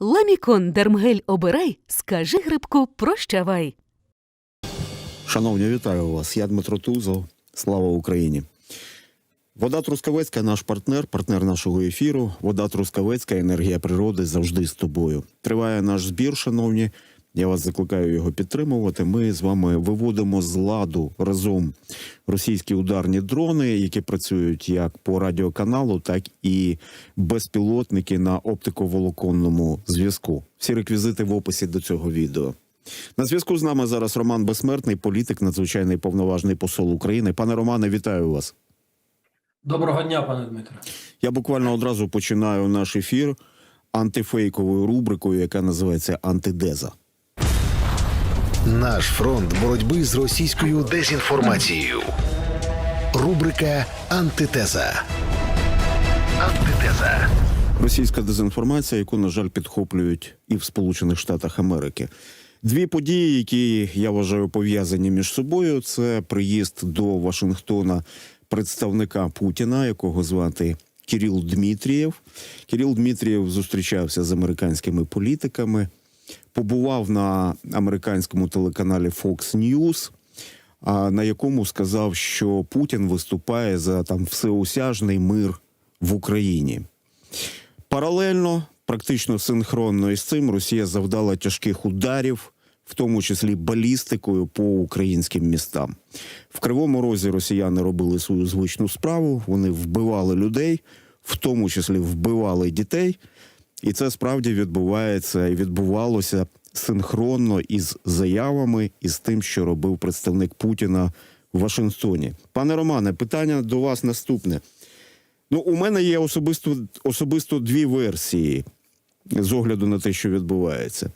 Ламікон Дермгель обирай, скажи грибку прощавай. Шановні, вітаю вас. Я Дмитро Тузов. Слава Україні. Вода Трускавецька наш партнер, партнер нашого ефіру. Вода Трускавецька, енергія природи завжди з тобою. Триває наш збір, шановні. Я вас закликаю його підтримувати. Ми з вами виводимо з ладу разом російські ударні дрони, які працюють як по радіоканалу, так і безпілотники на оптиковолоконному зв'язку. Всі реквізити в описі до цього відео. На зв'язку з нами зараз Роман Безсмертний, політик, надзвичайний повноважний посол України. Пане Романе, вітаю вас. Доброго дня, пане Дмитре. Я буквально одразу починаю наш ефір антифейковою рубрикою, яка називається Антидеза. Наш фронт боротьби з російською дезінформацією. Рубрика Антитеза. Антитеза. Російська дезінформація, яку, на жаль, підхоплюють і в Сполучених Штатах Америки. Дві події, які я вважаю пов'язані між собою, це приїзд до Вашингтона представника Путіна, якого звати Кирил Дмитрієв. Кирил Дмитрієв зустрічався з американськими політиками, побував на американському телеканалі Fox News, на якому сказав, що Путін виступає за там всеосяжний мир в Україні. Паралельно, практично синхронно із цим, Росія завдала тяжких ударів, в тому числі балістикою по українським містам. В Кривому Розі росіяни робили свою звичну справу. Вони вбивали людей, в тому числі вбивали дітей. І це справді відбувається і відбувалося синхронно із заявами і з тим, що робив представник Путіна в Вашингтоні. Пане Романе, питання до вас наступне. Ну, у мене є особисто, особисто дві версії з огляду на те, що відбувається.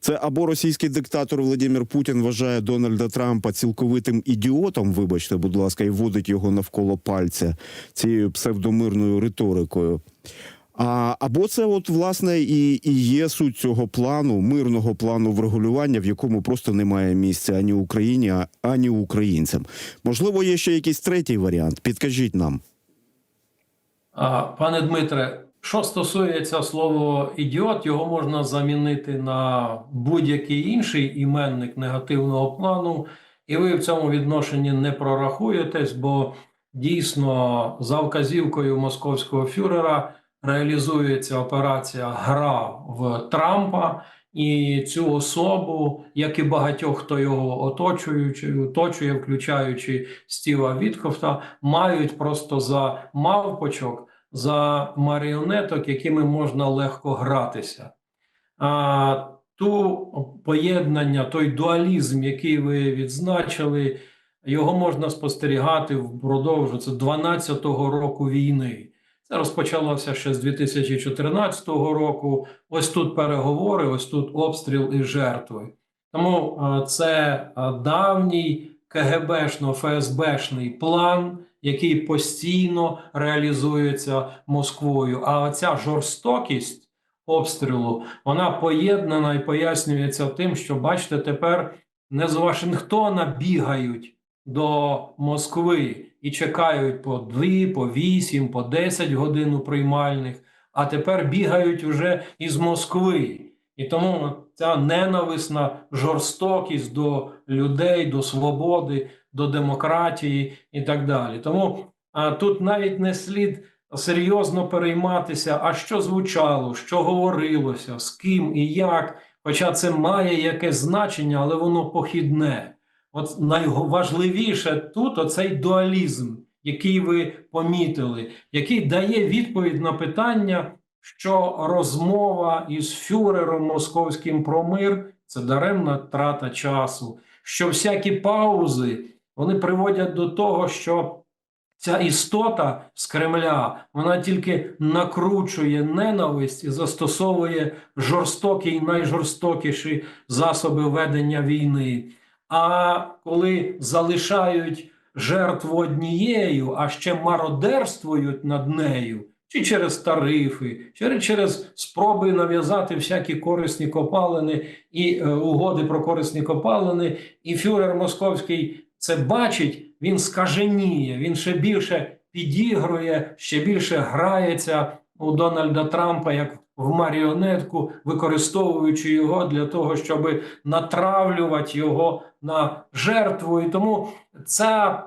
Це або російський диктатор Владимир Путін вважає Дональда Трампа цілковитим ідіотом, вибачте, будь ласка, і вводить його навколо пальця цією псевдомирною риторикою. А, або це, от, власне, і, і є суть цього плану, мирного плану врегулювання, в якому просто немає місця ані Україні, ані українцям. Можливо, є ще якийсь третій варіант. Підкажіть нам. А, пане Дмитре, що стосується слова ідіот, його можна замінити на будь-який інший іменник негативного плану, і ви в цьому відношенні не прорахуєтесь, бо дійсно за вказівкою московського фюрера реалізується операція Гра в Трампа. І цю особу, як і багатьох, хто його оточуючи, оточує, включаючи Стіва Вітхофта, мають просто за мавпочок, за маріонеток, якими можна легко гратися. А ту поєднання, той дуалізм, який ви відзначили, його можна спостерігати впродовж це 12-го року війни. Розпочалося ще з 2014 року. Ось тут переговори, ось тут обстріл і жертви. Тому е, це е, давній КГБшно-ФСБшний план, який постійно реалізується Москвою. А ця жорстокість обстрілу вона поєднана і пояснюється тим, що бачите, тепер не з Вашингтона бігають до Москви і чекають по 2, по 8, по 10 годин у приймальних, а тепер бігають вже із Москви. І тому ця ненависна жорстокість до людей, до свободи, до демократії і так далі. Тому а, тут навіть не слід серйозно перейматися, а що звучало, що говорилося, з ким і як. Хоча це має якесь значення, але воно похідне. От найважливіше тут оцей дуалізм, який ви помітили, який дає відповідь на питання, що розмова із фюрером московським про мир це даремна трата часу, що всякі паузи вони приводять до того, що ця істота з Кремля вона тільки накручує ненависть і застосовує жорстокі і найжорстокіші засоби ведення війни. А коли залишають жертву однією, а ще мародерствують над нею, чи через тарифи, чи через спроби нав'язати всякі корисні копалини і е, угоди про корисні копалини, і фюрер московський це бачить, він скаженіє, він ще більше підігрує, ще більше грається у Дональда Трампа як в маріонетку, використовуючи його для того, щоб натравлювати його на жертву. І тому ця,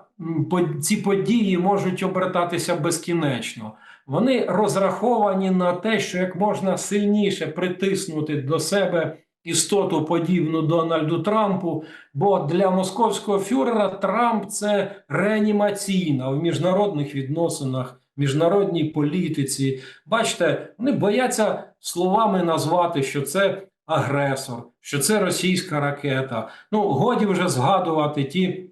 ці події можуть обертатися безкінечно. Вони розраховані на те, що як можна сильніше притиснути до себе істоту подібну Дональду Трампу. Бо для московського фюрера Трамп це реанімаційна в міжнародних відносинах, міжнародній політиці. Бачите, вони бояться словами назвати, що це агресор, що це російська ракета. Ну годі вже згадувати ті.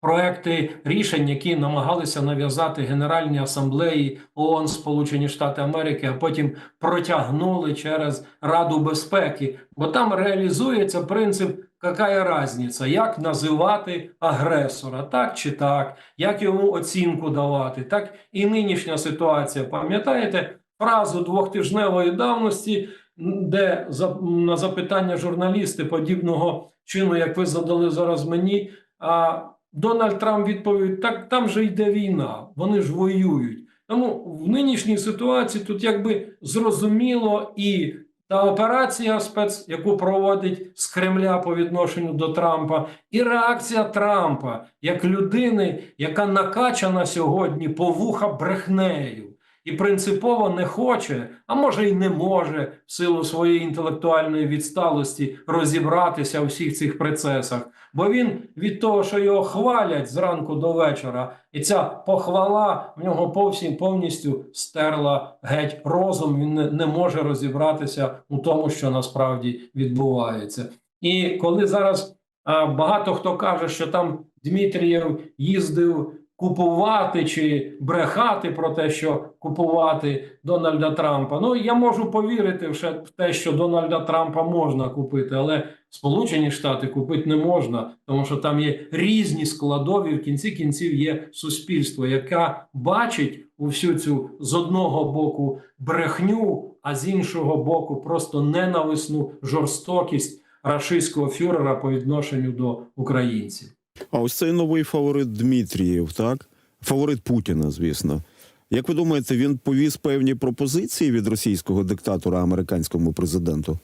Проекти рішень, які намагалися нав'язати Генеральній асамблеї ООН Сполучені Штати Америки, а потім протягнули через Раду безпеки, бо там реалізується принцип яка різниця, як називати агресора, так чи так, як йому оцінку давати, так і нинішня ситуація. Пам'ятаєте фразу двохтижневої давності, де на запитання журналісти подібного чину, як ви задали зараз мені, а Дональд Трамп відповів: так там же йде війна, вони ж воюють. Тому в нинішній ситуації тут якби зрозуміло і та операція спец, яку проводить з Кремля по відношенню до Трампа, і реакція Трампа як людини, яка накачана сьогодні по вуха брехнею. І принципово не хоче, а може й не може в силу своєї інтелектуальної відсталості розібратися у всіх цих процесах. Бо він від того, що його хвалять зранку до вечора, і ця похвала в нього повсім повністю стерла геть розум. Він не, не може розібратися у тому, що насправді відбувається. І коли зараз а, багато хто каже, що там Дмитрієв їздив купувати чи брехати про те, що купувати Дональда Трампа. Ну я можу повірити в те, що Дональда Трампа можна купити, але Сполучені Штати купити не можна, тому що там є різні складові. В кінці кінців є суспільство, яке бачить усю цю з одного боку брехню, а з іншого боку, просто ненависну жорстокість рашистського фюрера по відношенню до українців. А ось цей новий фаворит Дмитрієв, так? Фаворит Путіна, звісно. Як ви думаєте, він повіз певні пропозиції від російського диктатора американському президенту?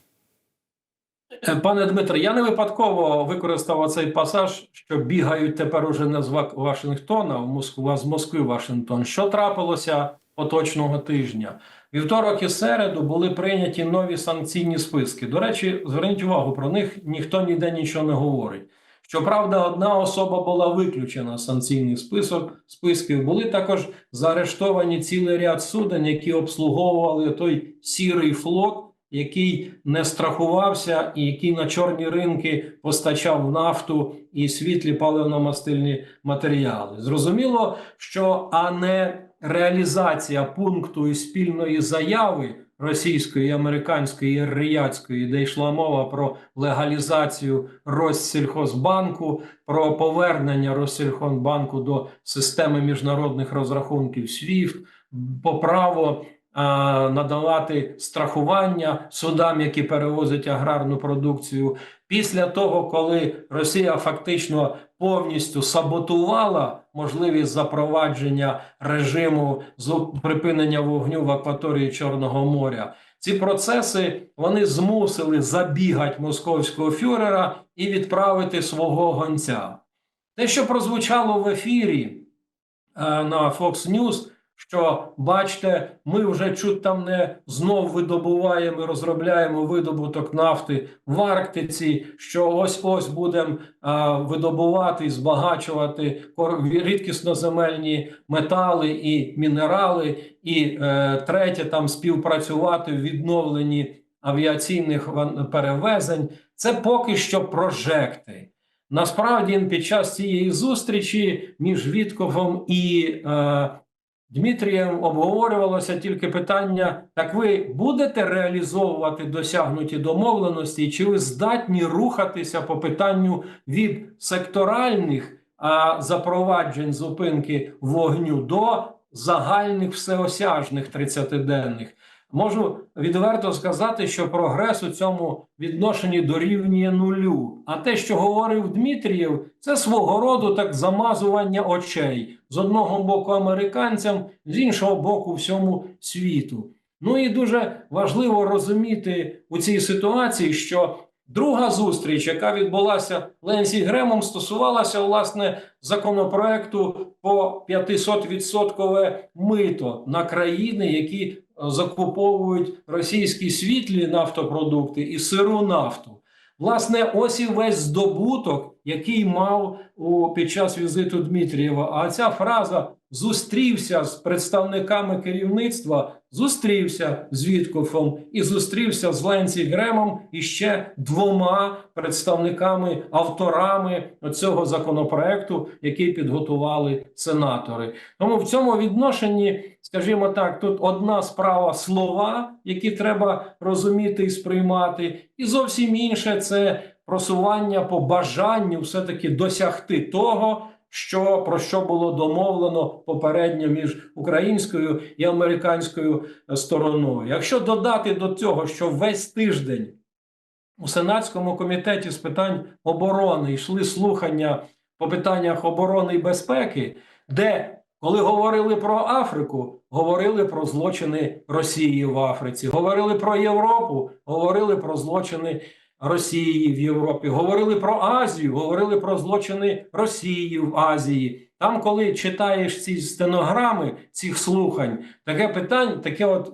Е, Пане Дмитре, я не випадково використав цей пасаж, що бігають тепер уже не з Ва- Вашингтона в Москву, а з Москви Вашингтон. Що трапилося поточного тижня? Вівторок і середу були прийняті нові санкційні списки. До речі, зверніть увагу, про них ніхто ніде нічого не говорить. Щоправда, одна особа була виключена з санкційних список списків. Були також заарештовані цілий ряд суден, які обслуговували той сірий флот, який не страхувався і який на чорні ринки постачав нафту і світлі паливно-мастильні матеріали. Зрозуміло, що а не реалізація пункту і спільної заяви російської, американської і рияцької, де йшла мова про легалізацію Россільхозбанку, про повернення Россільхозбанку до системи міжнародних розрахунків SWIFT, по право надавати страхування судам, які перевозять аграрну продукцію. Після того, коли Росія фактично повністю саботувала можливість запровадження режиму зу- припинення вогню в акваторії Чорного моря, ці процеси вони змусили забігати московського фюрера і відправити свого гонця. Те, що прозвучало в ефірі е, на Fox News, що бачите, ми вже чуть там не знов видобуваємо, і розробляємо видобуток нафти в Арктиці. Що ось ось будемо видобувати і збагачувати рідкісноземельні метали і мінерали. І е, третє, там співпрацювати в відновленні авіаційних перевезень. Це поки що прожекти. Насправді, під час цієї зустрічі між Вітковом і е, Дмитрієм обговорювалося тільки питання: так ви будете реалізовувати досягнуті домовленості, чи ви здатні рухатися по питанню від секторальних а, запроваджень зупинки вогню до загальних всеосяжних 30-денних? Можу відверто сказати, що прогрес у цьому відношенні дорівнює нулю. А те, що говорив Дмитрієв, це свого роду так замазування очей з одного боку американцям, з іншого боку, всьому світу. Ну і дуже важливо розуміти у цій ситуації, що друга зустріч, яка відбулася Ленсі Гремом, стосувалася власне законопроекту по 500% мито на країни, які е, закуповують російські світлі нафтопродукти і сиру нафту. Власне, ось і весь здобуток, який мав у під час візиту Дмитрієва. А ця фраза зустрівся з представниками керівництва, зустрівся з Віткофом і зустрівся з Ленсі Гремом і ще двома представниками, авторами цього законопроекту, який підготували сенатори. Тому в цьому відношенні, скажімо так, тут одна справа слова, які треба розуміти і сприймати, і зовсім інше це просування по бажанню все-таки досягти того, що про що було домовлено попередньо між українською і американською е, стороною. Якщо додати до цього, що весь тиждень у Сенатському комітеті з питань оборони йшли слухання по питаннях оборони і безпеки, де коли говорили про Африку, говорили про злочини Росії в Африці, говорили про Європу, говорили про злочини Росії в Європі, говорили про Азію, говорили про злочини Росії в Азії. Там, коли читаєш ці стенограми цих слухань, таке питання, таке от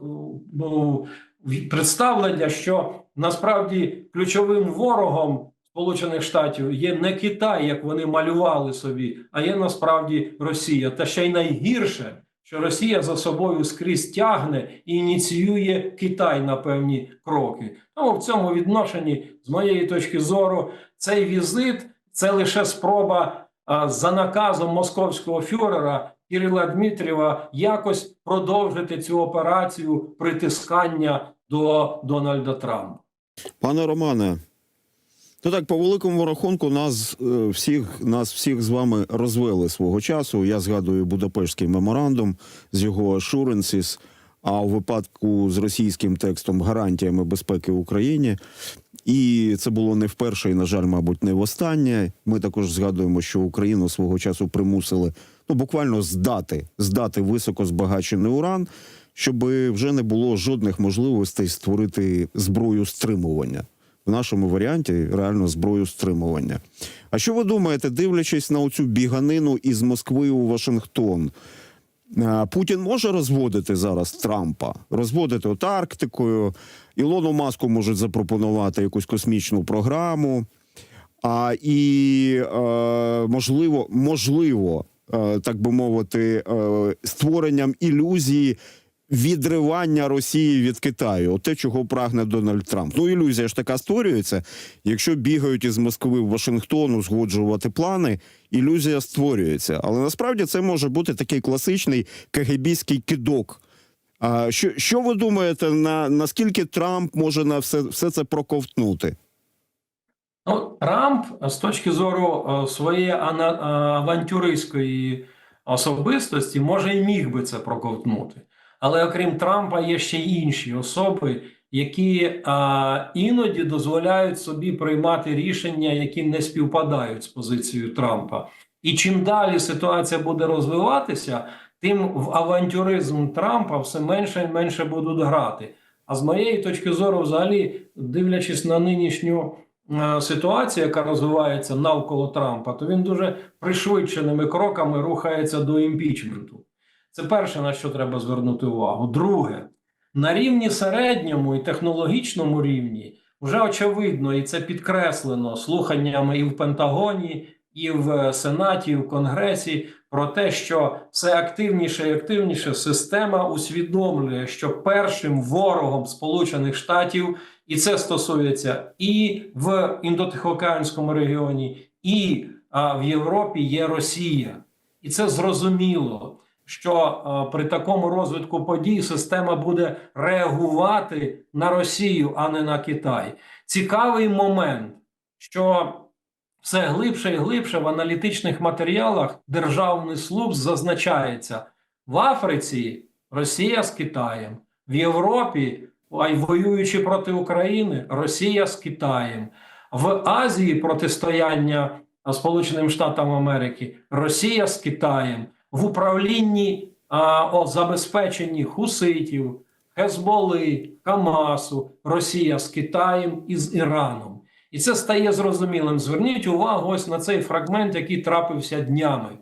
ну, представлення, що насправді ключовим ворогом Сполучених Штатів є не Китай, як вони малювали собі, а є насправді Росія. Та ще й найгірше, що Росія за собою скрізь тягне і ініціює Китай на певні кроки. Тому в цьому відношенні, з моєї точки зору, цей візит це лише спроба а, за наказом московського фюрера Кирила Дмитрієва якось продовжити цю операцію притискання до Дональда Трампа. Пане Романе, то так, по великому рахунку, нас е, всіх, нас всіх з вами розвели свого часу. Я згадую Будапештський меморандум з його assurances, а у випадку з російським текстом гарантіями безпеки Україні. І це було не вперше, і, на жаль, мабуть, не востаннє. Ми також згадуємо, що Україну свого часу примусили ну буквально здати, здати високо збагачений уран, щоб вже не було жодних можливостей створити зброю стримування. Нашому варіанті реально зброю стримування. А що ви думаєте, дивлячись на оцю біганину із Москви у Вашингтон? Путін може розводити зараз Трампа, розводити от Арктикою. Ілону Маску можуть запропонувати якусь космічну програму. А і е, можливо, можливо, е, так би мовити, е, створенням ілюзії відривання Росії від Китаю, те, чого прагне Дональд Трамп. Ну, ілюзія ж така створюється. Якщо бігають із Москви в Вашингтон узгоджувати плани, ілюзія створюється. Але насправді це може бути такий класичний кагебійський кидок. А що, що ви думаєте, на наскільки Трамп може на все, все це проковтнути? Ну, Трамп з точки зору е, своєї е, авантюристської особистості може і міг би це проковтнути. Але окрім Трампа, є ще інші особи, які а, іноді дозволяють собі приймати рішення, які не співпадають з позицією Трампа. І чим далі ситуація буде розвиватися, тим в авантюризм Трампа все менше і менше будуть грати. А з моєї точки зору, взагалі, дивлячись на нинішню ситуацію, яка розвивається навколо Трампа, то він дуже пришвидшеними кроками рухається до імпічменту. Це перше, на що треба звернути увагу. Друге, на рівні середньому і технологічному рівні вже очевидно, і це підкреслено слуханнями і в Пентагоні, і в Сенаті, і в Конгресі про те, що все активніше і активніше система усвідомлює, що першим ворогом Сполучених Штатів, і це стосується і в індотихоокеанському регіоні, і а, в Європі є Росія, і це зрозуміло. Що е, при такому розвитку подій система буде реагувати на Росію, а не на Китай. Цікавий момент, що все глибше і глибше в аналітичних матеріалах державний слуп зазначається. В Африці Росія з Китаєм, в Європі, й воюючи проти України, Росія з Китаєм, в Азії протистояння Сполученим Штатам Америки, Росія з Китаєм, в управлінні а, о, забезпеченні хуситів, Хезболи, Хамасу, Росія з Китаєм і з Іраном. І це стає зрозумілим. Зверніть увагу ось на цей фрагмент, який трапився днями.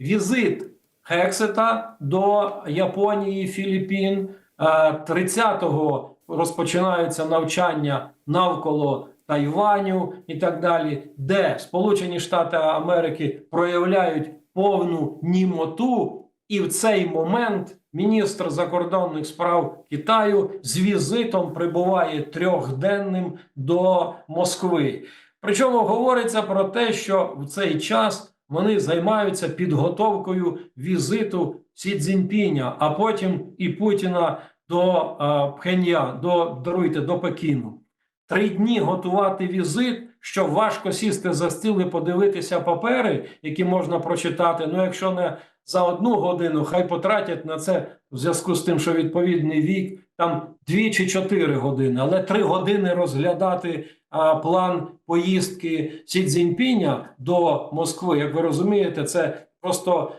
Візит Хексета до Японії, Філіппін. Е, 30-го розпочинаються навчання навколо Тайваню і так далі, де Сполучені Штати Америки проявляють повну німоту, і в цей момент міністр закордонних справ Китаю з візитом прибуває трьохденним до Москви. Причому говориться про те, що в цей час вони займаються підготовкою візиту Сі Цзіньпіня, а потім і Путіна до е, Пхенья, до даруйте до Пекіну. Три дні готувати візит, що важко сісти за стіл і подивитися папери, які можна прочитати. Ну, якщо не за одну годину, хай потратять на це в зв'язку з тим, що відповідний вік там дві чи чотири години, але три години розглядати а, план поїздки Сі Цзіньпіня до Москви. Як ви розумієте, це просто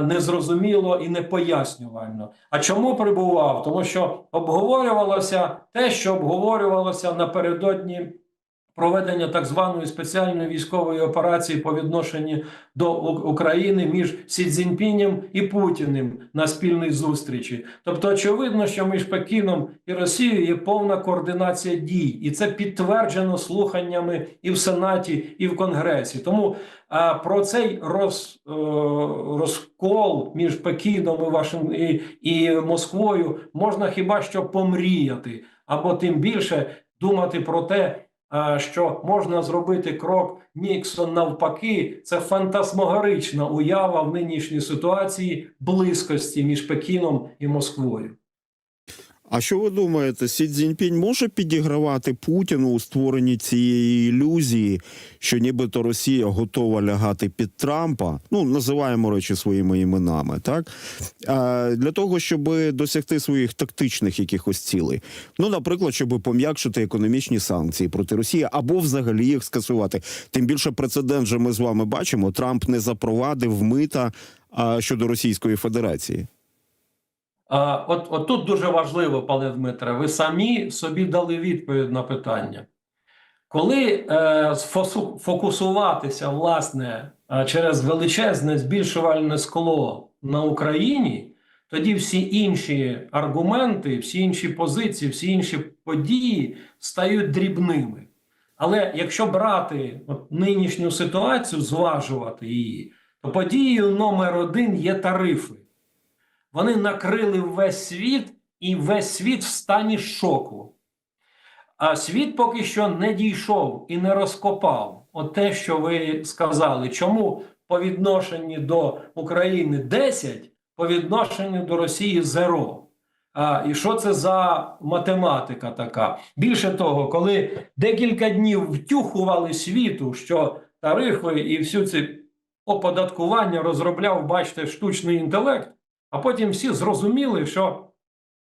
незрозуміло і непояснювально. А чому прибував? Тому що обговорювалося те, що обговорювалося напередодні проведення так званої спеціальної військової операції по відношенню до України між Сі Цзіньпінем і Путіним на спільній зустрічі. Тобто, очевидно, що між Пекіном і Росією є повна координація дій, і це підтверджено слуханнями і в Сенаті, і в Конгресі. Тому а, про цей роз, е, розкол між Пекіном і, Вашин... і, і Москвою можна хіба що помріяти, або тим більше думати про те, що можна зробити крок Ніксон навпаки, це фантасмагорична уява в нинішній ситуації близькості між Пекіном і Москвою. А що ви думаєте, Сі Цзіньпінь може підігравати Путіну у створенні цієї ілюзії, що нібито Росія готова лягати під Трампа? Ну називаємо речі своїми іменами, так а, для того, щоб досягти своїх тактичних якихось цілей. Ну, наприклад, щоб пом'якшити економічні санкції проти Росії або взагалі їх скасувати. Тим більше прецедент же ми з вами бачимо. Трамп не запровадив мита щодо Російської Федерації. От, от тут дуже важливо, пане Дмитре, ви самі собі дали відповідь на питання. Коли е, фокусуватися власне е, через величезне збільшувальне скло на Україні, тоді всі інші аргументи, всі інші позиції, всі інші події стають дрібними. Але якщо брати от, нинішню ситуацію, зважувати її, то подією номер один є тарифи. Вони накрили весь світ, і весь світ в стані шоку. А світ поки що не дійшов і не розкопав от те, що ви сказали. Чому по відношенню до України 10, по відношенню до Росії 0? А, і що це за математика така? Більше того, коли декілька днів втюхували світу, що тарифи і всю ці оподаткування розробляв, бачите, штучний інтелект, а потім всі зрозуміли, що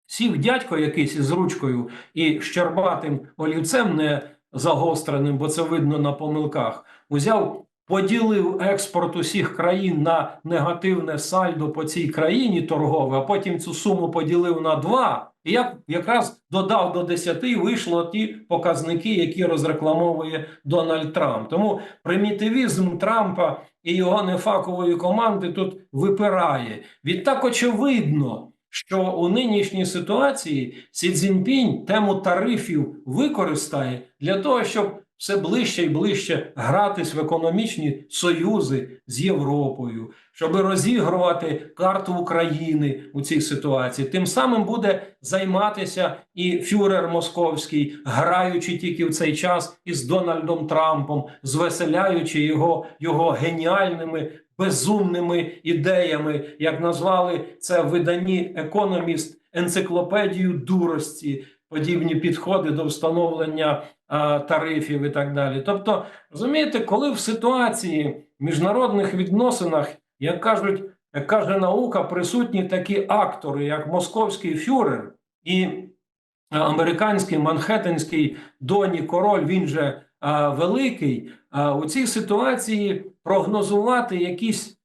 сів дядько якийсь із ручкою і щербатим олівцем не загостреним, бо це видно на помилках, узяв, поділив експорт усіх країн на негативне сальдо по цій країні торгове, а потім цю суму поділив на два. І як якраз додав до 10 вийшло ті показники, які розрекламовує Дональд Трамп. Тому примітивізм Трампа і його нефакової команди тут випирає. Відтак очевидно, що у нинішній ситуації Сі Цзіньпінь тему тарифів використає для того, щоб все ближче і ближче гратись в економічні союзи з Європою, щоб розігрувати карту України у цій ситуації. Тим самим буде займатися і фюрер московський, граючи тільки в цей час із Дональдом Трампом, звеселяючи його, його геніальними. Безумними ідеями, як назвали це в виданні Економіст енциклопедію дурості, подібні підходи до встановлення тарифів і так далі. Тобто, розумієте, коли в ситуації міжнародних відносинах, як кажуть, як каже наука, присутні такі актори, як московський фюрер і американський манхеттенський доні король, він же великий, у цій ситуації прогнозувати якісь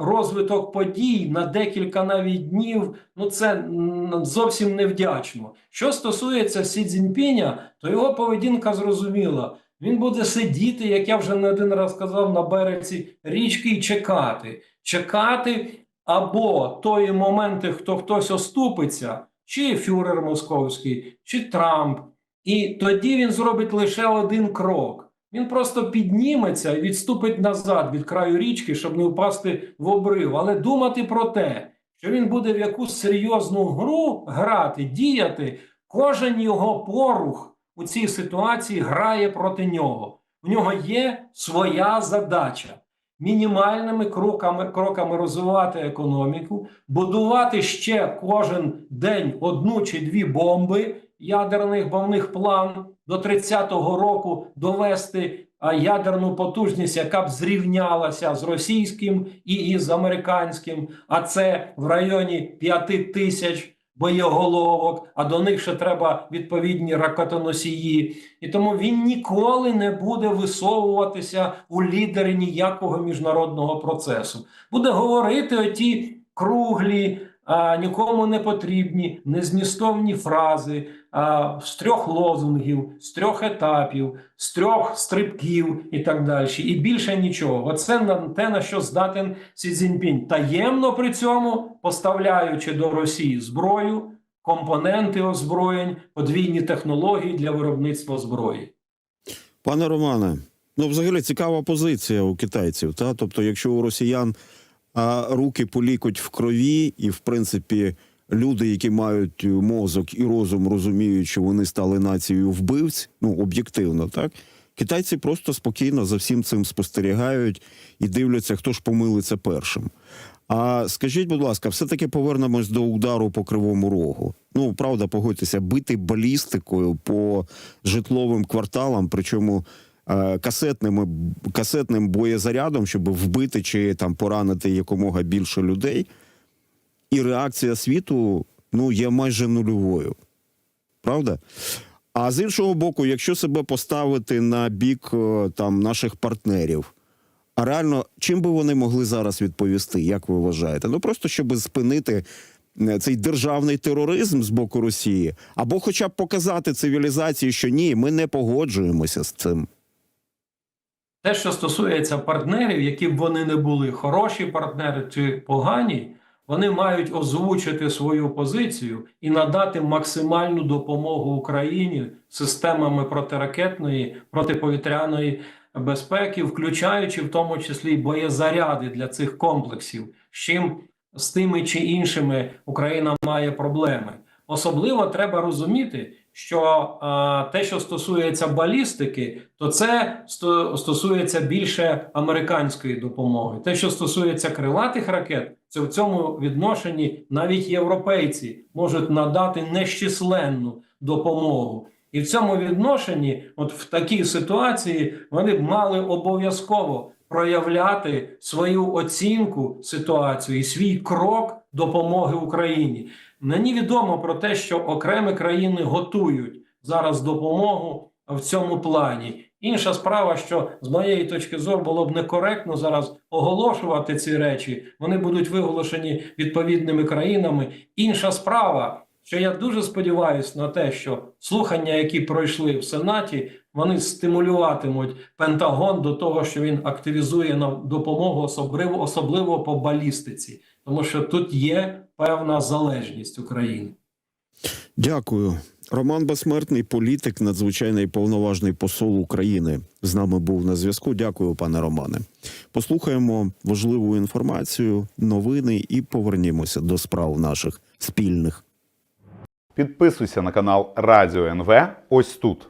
розвиток подій на декілька навіть днів, ну це зовсім невдячно. Що стосується Сі Цзіньпіня, то його поведінка зрозуміла. Він буде сидіти, як я вже не один раз сказав, на березі річки і чекати. Чекати або тої моменти, хто хтось оступиться, чи фюрер московський, чи Трамп. І тоді він зробить лише один крок. Він просто підніметься і відступить назад від краю річки, щоб не впасти в обрив. Але думати про те, що він буде в якусь серйозну гру грати, діяти, кожен його порух у цій ситуації грає проти нього. У нього є своя задача мінімальними кроками, кроками розвивати економіку, будувати ще кожен день одну чи дві бомби ядерних, бо в них план до 30-го року довести ядерну потужність, яка б зрівнялася з російським і із американським, а це в районі 5 тисяч боєголовок, а до них ще треба відповідні ракетоносії. І тому він ніколи не буде висовуватися у лідери ніякого міжнародного процесу. Буде говорити оті круглі, а, нікому не потрібні, незмістовні фрази а, з трьох лозунгів, з трьох етапів, з трьох стрибків і так далі. І більше нічого. Оце на те, на що здатен Сі Цзіньпінь. Таємно при цьому поставляючи до Росії зброю, компоненти озброєнь, подвійні технології для виробництва зброї. Пане Романе, ну взагалі цікава позиція у китайців. Та? Тобто, якщо у росіян а, руки полікуть в крові, і в принципі люди, які мають мозок і розум, розуміють, що вони стали нацією вбивць, ну об'єктивно, так китайці просто спокійно за всім цим спостерігають і дивляться, хто ж помилиться першим. А скажіть, будь ласка, все-таки повернемось до удару по кривому рогу. Ну, правда, погодьтеся, бити балістикою по житловим кварталам, причому касетними, касетним боєзарядом, щоб вбити чи там поранити якомога більше людей. І реакція світу ну, є майже нульовою. Правда? А з іншого боку, якщо себе поставити на бік е, там наших партнерів, а реально, чим би вони могли зараз відповісти, як ви вважаєте? Ну просто щоб спинити е, цей державний тероризм з боку Росії, або хоча б показати цивілізації, що ні, ми не погоджуємося з цим. Те, що стосується партнерів, які б вони не були, хороші партнери чи погані, вони мають озвучити свою позицію і надати максимальну допомогу Україні системами протиракетної, протиповітряної безпеки, включаючи в тому числі боєзаряди для цих комплексів, з чим з тими чи іншими Україна має проблеми. Особливо треба розуміти, що е, те, що стосується балістики, то це сто- стосується більше американської допомоги. Те, що стосується крилатих ракет, це в цьому відношенні навіть європейці можуть надати нещисленну допомогу. І в цьому відношенні, от в такій ситуації, вони б мали обов'язково проявляти свою оцінку ситуації, свій крок допомоги Україні. Мені відомо про те, що окремі країни готують зараз допомогу в цьому плані. Інша справа, що з моєї точки зору було б некоректно зараз оголошувати ці речі. Вони будуть виголошені відповідними країнами. Інша справа, що я дуже сподіваюся на те, що слухання, які пройшли в Сенаті, вони стимулюватимуть Пентагон до того, що він активізує нам допомогу, особливо, особливо по балістиці, тому що тут є певна залежність України. Дякую. Роман Безсмертний, політик, надзвичайний повноважний посол України. З нами був на зв'язку. Дякую, пане Романе. Послухаємо важливу інформацію, новини і повернімося до справ наших спільних. Підписуйся на канал Радіо НВ ось тут.